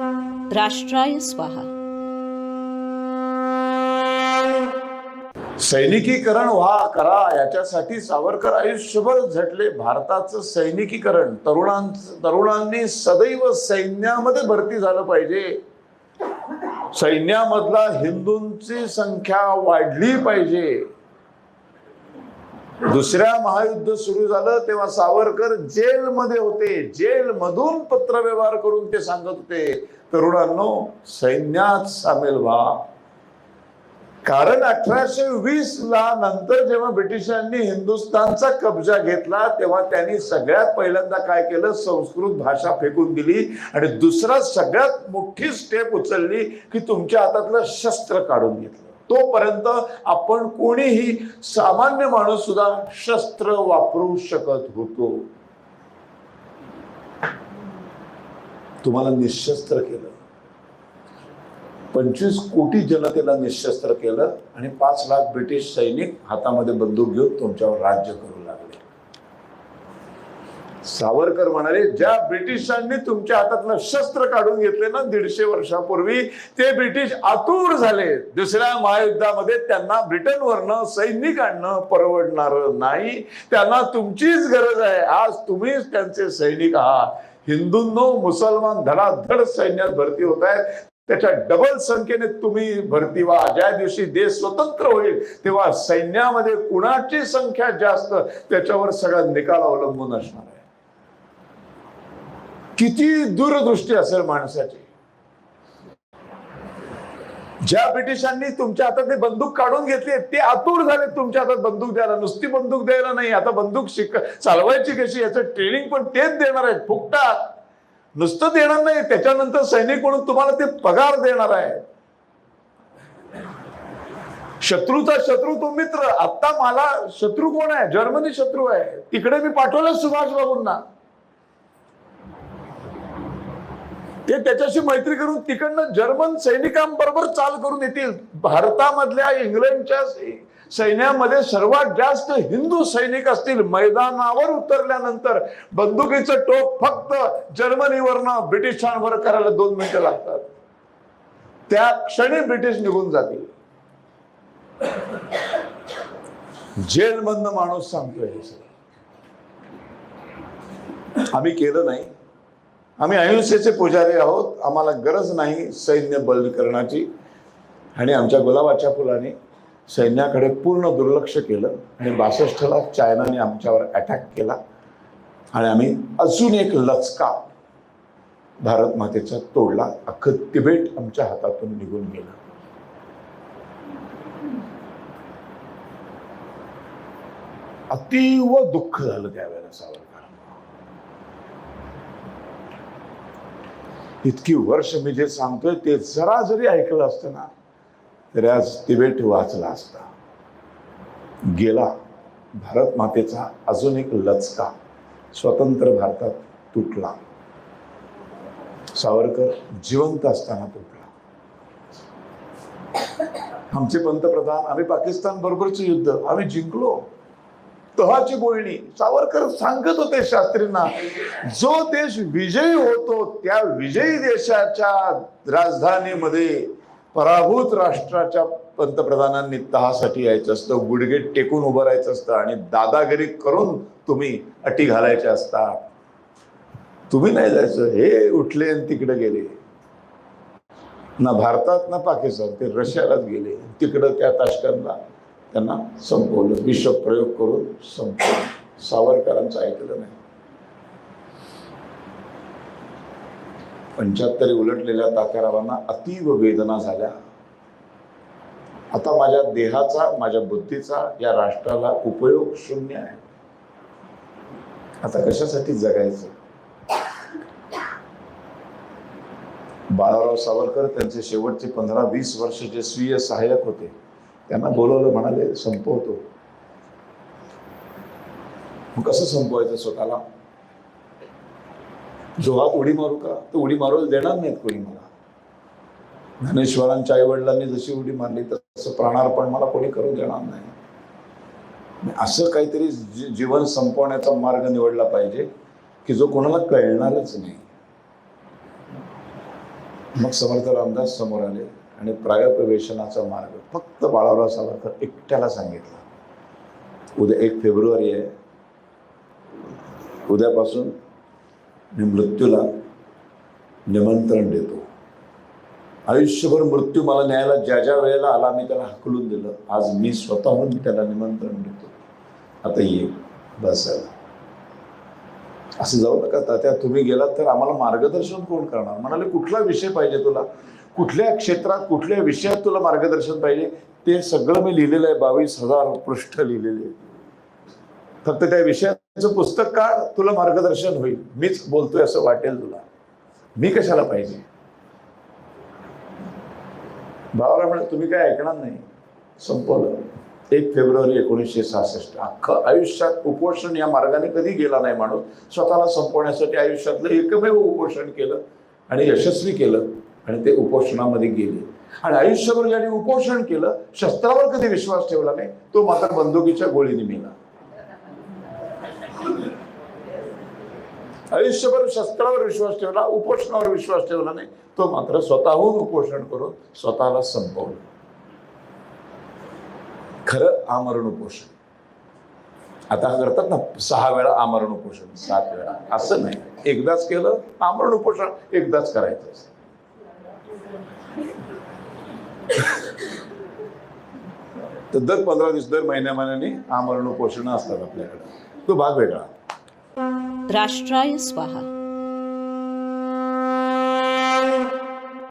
राष्ट्राय स्वाहा. सैनिकीकरण व्हा करा याच्यासाठी सावरकर आयुष्यभर झटले. भारताचं सैनिकीकरण तरुणां तरुणांनी सदैव सैन्यामध्ये भरती झालं पाहिजे. सैन्यामधला हिंदूंची संख्या वाढली पाहिजे. दुसऱ्या महायुद्ध सुरू झालं तेव्हा सावरकर जेलमध्ये होते. जेलमधून पत्रव्यवहार करून ते सांगत होते तरुणांनो सैन्यात सामील व्हा. कारण अठराशे वीस ला नंतर जेव्हा ब्रिटिशांनी हिंदुस्थानचा कब्जा घेतला तेव्हा त्यांनी सगळ्यात पहिल्यांदा काय केलं? संस्कृत भाषा फेकून दिली आणि दुसरा सगळ्यात मोठी स्टेप उचलली की तुमच्या हातातलं शस्त्र काढून घेतलं. तोपर्यंत आपण कोणीही सामान्य माणूस सुद्धा शस्त्र वापरू शकत होतो. तुम्हाला निशस्त्र केलं. पंचवीस कोटी जनतेला निशस्त्र केलं आणि पाच लाख ब्रिटिश सैनिक हातामध्ये बंदूक घेऊन तुमच्यावर राज्य करू सावरकर म्हणाले ज्या ब्रिटिशांनी तुमच्या हातातलं शस्त्र काढून घेतले ना दीडशे वर्षापूर्वी ते ब्रिटिश आतुर झाले. दुसऱ्या महायुद्धामध्ये त्यांना ब्रिटनवरनं सैनिक आणणं परवडणार नाही. त्यांना तुमचीच गरज आहे. आज तुम्हीच त्यांचे सैनिक आहात. हिंदूंनो मुसलमान धडाधड सैन्यात भरती होत आहेत. त्याच्या डबल संख्येने तुम्ही भरती व्हा. ज्या दिवशी देश स्वतंत्र होईल तेव्हा सैन्यामध्ये कुणाची संख्या जास्त त्याच्यावर सगळा निकाल अवलंबून असणार आहे. किती दूरदृष्टी असेल माणसाची. ज्या ब्रिटिशांनी तुमच्या हातात ते बंदूक काढून घेतली ते आतुर झाले तुमच्या हातात बंदूक द्यायला. नुसती बंदूक द्यायला नाही. आता बंदूक शिक चालवायची कशी? याचं ट्रेनिंग पण तेच देणार आहेत. फुकटात. नुसतं देणार नाही. त्याच्यानंतर सैनिक म्हणून तुम्हाला ते पगार देणार आहे शत्रूचा शत्रू तो मित्र. आता मला शत्रू कोण आहे? जर्मनी शत्रू आहे. तिकडे मी पाठवलं सुभाष बाबूंना ते त्याच्याशी मैत्री करून तिकडनं जर्मन सैनिकांबरोबर चाल करून येतील. भारतामधल्या इंग्लंडच्या सैन्यामध्ये सर्वात जास्त हिंदू सैनिक असतील. मैदानावर उतरल्यानंतर बंदुकीचं टोक फक्त जर्मनीवरनं ब्रिटिशांवर करायला दोन मिनिटं लागतात. त्या क्षणी ब्रिटिश निघून जातील. जेलमधनं माणूस सांगतोय आम्ही केलं नाही. आम्ही अहिंसेचे पुजारी आहोत. आम्हाला गरज नाही सैन्य बलकरणाची आणि आमच्या गुलाबाच्या फुलाने सैन्याकडे पूर्ण दुर्लक्ष केलं आणि बासष्टला चायनाने आमच्यावर अटॅक केला. आणि आम्ही अजून एक लचका भारत मातेचा तोडला. अख्खं तिबेट आमच्या हातातून निघून गेलं. अतीव दुःख झालं त्यावेळेला सावरकरांना. इतकी वर्ष मी जे सांगतोय ते जरा जरी ऐकलं असतं ना तरी आज तिबेट वाचला असता. गेला भारत मातेचा अजून एक लचका स्वतंत्र भारतात तुटला. सावरकर जिवंत असताना तुटला. आमचे पंतप्रधान आम्ही पाकिस्तान बरोबरच युद्ध आम्ही जिंकलो. तहाची बोलणी. सावरकर सांगत होते शास्त्रींना जो देश विजयी होतो त्या विजयी देशाच्या राजधानीमध्ये पराभूत राष्ट्राच्या पंतप्रधानांनी तहासाठी यायचं असतं गुडघे टेकून उभं राहायचं असतं आणि दादागिरी करून तुम्ही अटी घालायच्या असतात. तुम्ही नाही जायचं हे उठले आणि तिकडे गेले. ना भारतात ना पाकिस्तान ते रशियालाच गेले. तिकडं त्या ताशकंदला त्यांना संपवलं. विश्व प्रयोग करून संपवलं. सावरकरांचं ऐकलं नाही. पंच्याहत्तरी उलटलेल्या तात्यारावांना अतीव वेदना झाल्या. आता माझ्या देहाचा माझ्या बुद्धीचा या राष्ट्राला उपयोग शून्य आहे. आता कशासाठी जगायचं? बाळाराव सावरकर त्यांचे शेवटचे पंधरा वीस वर्ष जे स्वीय सहाय्यक होते त्यांना बोलवलं म्हणाले संपवतो. मग कसं संपवायचं स्वतःला? जो हा उडी मारू का? तो उडी मारून देणार नाहीत कोणी मला. ज्ञानेश्वरांच्या आई वडिलांनी जशी उडी मारली तसं प्राणार्पण मला कोणी करू देणार नाही. असं काहीतरी जीवन संपवण्याचा मार्ग निवडला पाहिजे की जो कोणाला कळणारच नाही. मग समर्थ रामदास समोर आले. आणि प्रायप्रवेशनाचा मार्ग. फक्त बाळाराव सावरकर एकट्याला सांगितला. उद्या एक फेब्रुवारी आहे. उद्यापासून मी मृत्यूला निमंत्रण देतो. आयुष्यभर मृत्यू मला न्यायला ज्या ज्या वेळेला आला मी त्याला हकलून दिलं. आज मी स्वतःहून त्याला निमंत्रण देतो. आता ये. बस असं जाऊ नका. तात्या तुम्ही गेलात तर आम्हाला मार्गदर्शन कोण करणार? म्हणाले कुठला विषय पाहिजे तुला? कुठल्या क्षेत्रात कुठल्या विषयात तुला मार्गदर्शन पाहिजे? ते सगळं मी लिहिलेलं आहे बावीस हजार पृष्ठ लिहिलेले फक्त त्या विषयाचं पुस्तक काढ तुला मार्गदर्शन होईल? मीच बोलतोय असं वाटेल तुला. मी कशाला पाहिजे? भावाला म्हणजे तुम्ही काय ऐकणार नाही? संपवलं. एक फेब्रुवारी एकोणीसशे सहासष्ट. अख्खं आयुष्यात उपोषण या मार्गाने कधी गेला नाही माणूस. स्वतःला संपवण्यासाठी आयुष्यातलं एकमेव उपोषण केलं आणि यशस्वी केलं आणि ते उपोषणामध्ये गेले. आणि आयुष्यभर ज्याने उपोषण केलं शस्त्रावर कधी विश्वास ठेवला नाही तो मात्र बंदुकीच्या गोळीने मेला. आयुष्यभर शस्त्रावर विश्वास ठेवला उपोषणावर विश्वास ठेवला नाही तो मात्र स्वतःहून उपोषण करून स्वतःला संपवलं. खरं आमरण उपोषण. आता करतात ना सहा वेळा आमरण उपोषण सात वेळा. असं नाही. एकदाच केलं आमरण उपोषण एकदाच करायचं. तर दर पंधरा दिवस दर महिन्या महिन्याने आमरण उपोषण असतात आपल्याकडे. तो भाग वेगळा. राष्ट्राय स्वाहा.